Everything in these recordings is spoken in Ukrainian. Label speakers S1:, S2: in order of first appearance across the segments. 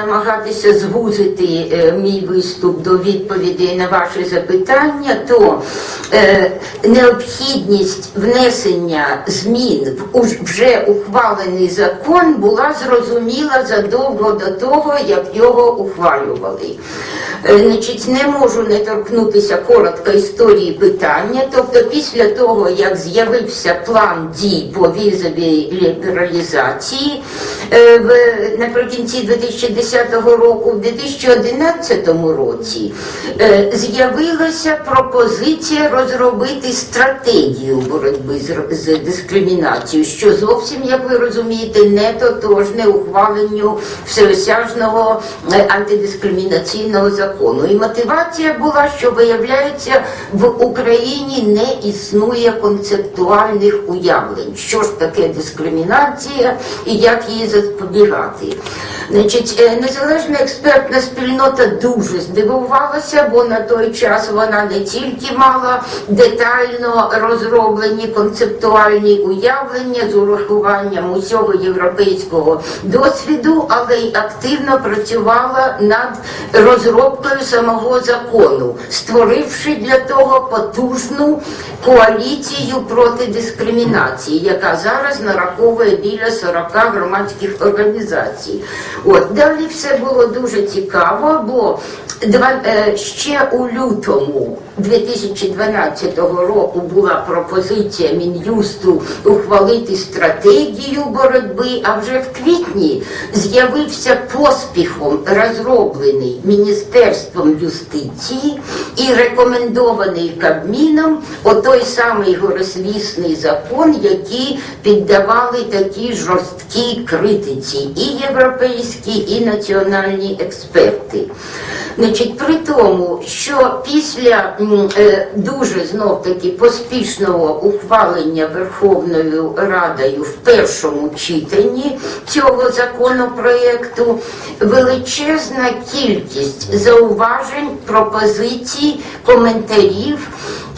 S1: намагатися звузити е, мій виступ до відповідей на ваші запитання, то е, необхідність внесення змін в вже ухвалений закон була зрозуміла задовго до того, як його ухвалювали. Е, Значить, не можу не торкнутися коротко історії питання. Тобто, після того, як з'явився план дій по візовій лібералізації е, наприкінці 2010 року, в 2011 році е, з'явилася пропозиція розробити стратегію боротьби з, дискримінацією, що зовсім, як ви розумієте, не тотожне ухваленню всеосяжного антидискримінаційного закону. І мотивація була, що виявляється, в Україні не існує концептуальних уявлень, що ж таке дискримінація і як її запобігати. Значить, е, незалежна експертна спільнота дуже здивувалася, бо на той час вона не тільки мала детально розроблені концептуальні уявлення з урахуванням усього європейського досвіду, але й активно працювала над розробкою самого закону, створивши для того потужну коаліцію проти дискримінації, яка зараз нараховує біля 40 громадських організацій. От далі все було дуже цікаво, бо два, е, ще у лютому 2012 року була пропозиція Мін'юсту ухвалити стратегію боротьби, а вже в квітні з'явився поспіхом розроблений Міністерством юстиції і рекомендований Кабміном отой самий горосвісний закон, який піддавали такій жорсткій критиці і європейські, і національні експерти. Значить, при тому, що після е, дуже знов таки поспішного ухвалення Верховною Радою в першому читанні цього законопроекту величезна кількість зауважень, пропозицій, коментарів.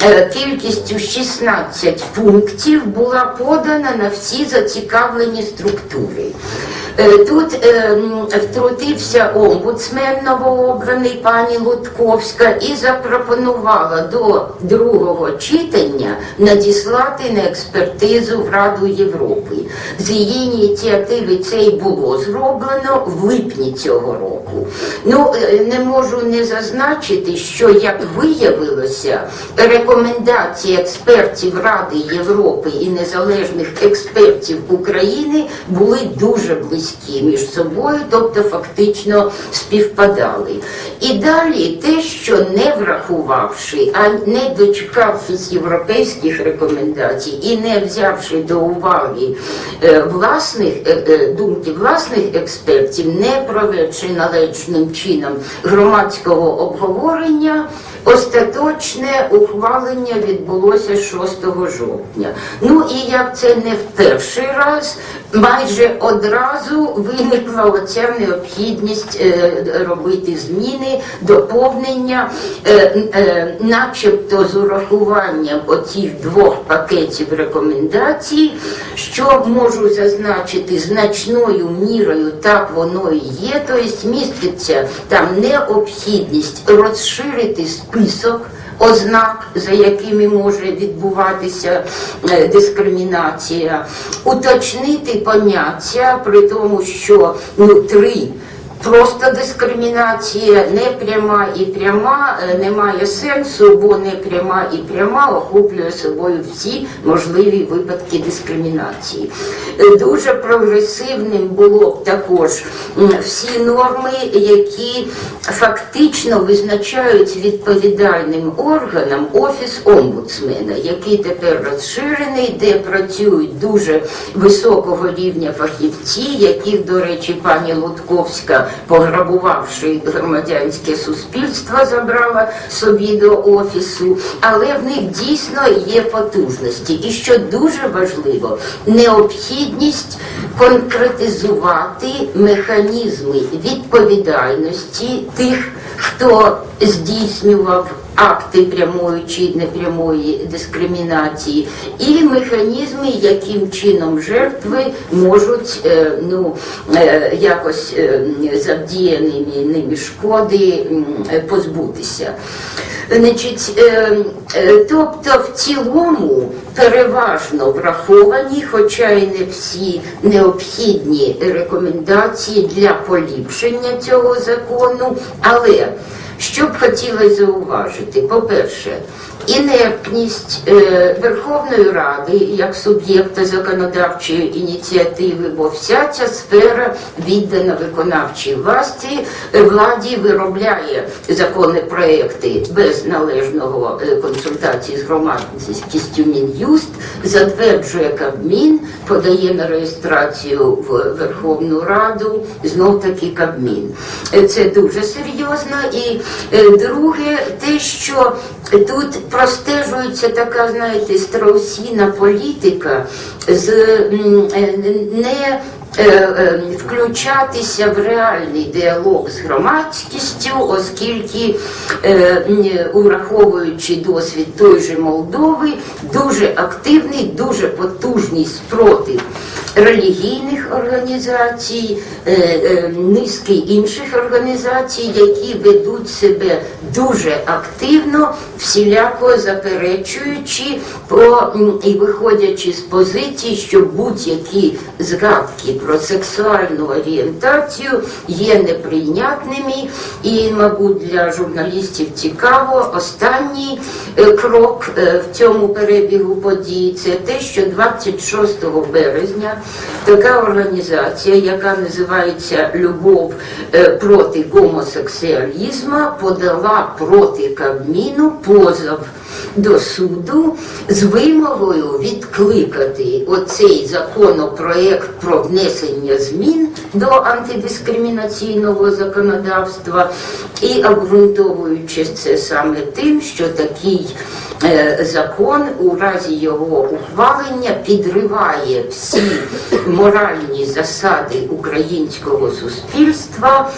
S1: Е, Кількістю 16 пунктів була подана на всі зацікавлені структури. Е, Тут е, втрутився омбудсмен новообраний пані Лутковська і запропонувала до другого читання надіслати на експертизу в Раду Європи. З її ініціативи це й було зроблено в липні цього року. Ну не можу не зазначити, що як виявилося, рекомендації експертів Ради Європи і незалежних експертів України були дуже близькі між собою, тобто фактично співпадали. І далі те, що не врахувавши, а не дочекавшись європейських рекомендацій і не взявши до уваги е, власних е, е, думки власних експертів, не проведши належним чином громадського обговорення. Остаточне ухвалення відбулося 6 жовтня. Ну і як це не в перший раз, майже одразу виникла оця необхідність е, робити зміни, доповнення, е, е, начебто з урахуванням оцих двох пакетів рекомендацій, що можу зазначити значною мірою, так воно і є, тобто міститься там необхідність розширити список. Ознак, за якими може відбуватися е, дискримінація, уточнити поняття, при тому, що ну, три Просто дискримінація не пряма і пряма е, не має сенсу, бо не пряма і пряма охоплює собою всі можливі випадки дискримінації. Е, Дуже прогресивним було б також всі норми, які фактично визначають відповідальним органом офіс омбудсмена, який тепер розширений, де працюють дуже високого рівня фахівці, яких, до речі, пані Лутковська, пограбувавши громадянське суспільство, забрала собі до офісу, але в них дійсно є потужності. І що дуже важливо, необхідність конкретизувати механізми відповідальності тих, хто здійснював акти прямої чи непрямої дискримінації, і механізми, яким чином жертви можуть е, ну, е, якось е, завдіяними ними шкоди позбутися. Значить, тобто в цілому переважно враховані, хоча й не всі необхідні рекомендації для поліпшення цього закону, але що б хотілося зауважити, по-перше, інертність е, Верховної Ради як суб'єкта законодавчої ініціативи, бо вся ця сфера віддана виконавчій власті, е, владі виробляє законопроекти без належного е, консультації з громадськістю Мін'юст, затверджує Кабмін, подає на реєстрацію в Верховну Раду, знов таки Кабмін. Це дуже серйозно. І друге, те, що тут простежується така, знаєте, страусіна політика з е, не е, е, включатися в реальний діалог з громадськістю, оскільки, е, ураховуючи досвід той же Молдови, дуже активний, дуже потужний спротив релігійних організацій, е, е, низки інших організацій, які ведуть себе дуже активно, всіляко заперечуючи про і виходячи з позиції, що будь-які згадки про сексуальну орієнтацію є неприйнятними, і, мабуть, для журналістів цікаво останній е, крок е, в цьому перебігу подій це те, що 26 березня така організація, яка називається Любов е, проти гомосексуалізму, подала проти Кабміну позов до суду з вимогою відкликати оцей законопроект про внесення змін до антидискримінаційного законодавства і обґрунтовуючи це саме тим, що такий е, закон у разі його ухвалення підриває всі моральні засади українського суспільства,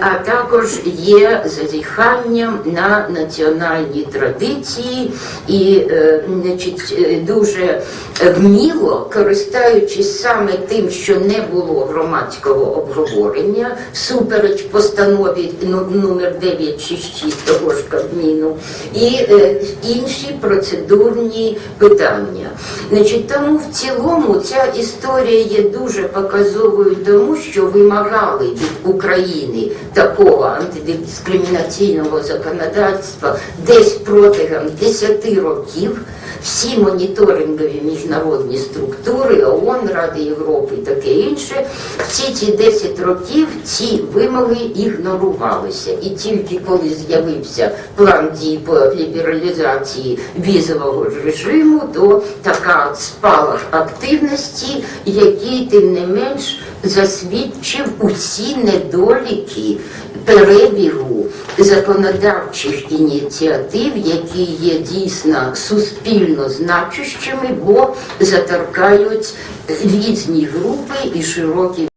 S1: а також є зазіханням на національні традиції і е, значить, е, дуже вміло, користуючись саме тим, що не було громадського обговорення, супереч постанові ну- номер 966 того ж Кабміну, і е, інші процедурні питання. Значить, тому в цілому ця історія є дуже показовою тому, що вимагали від України такого антидискримінаційного законодавства десь протягом 10 років. Всі моніторингові міжнародні структури, ООН, Ради Європи і таке інше, всі ці 10 років ці вимоги ігнорувалися. І тільки коли з'явився план дій по лібералізації візового режиму, то така спалах активності, який тим не менш засвідчив усі недоліки перебігу законодавчих ініціатив, які є дійсно суспільно значущими, бо заторкають різні групи і широкі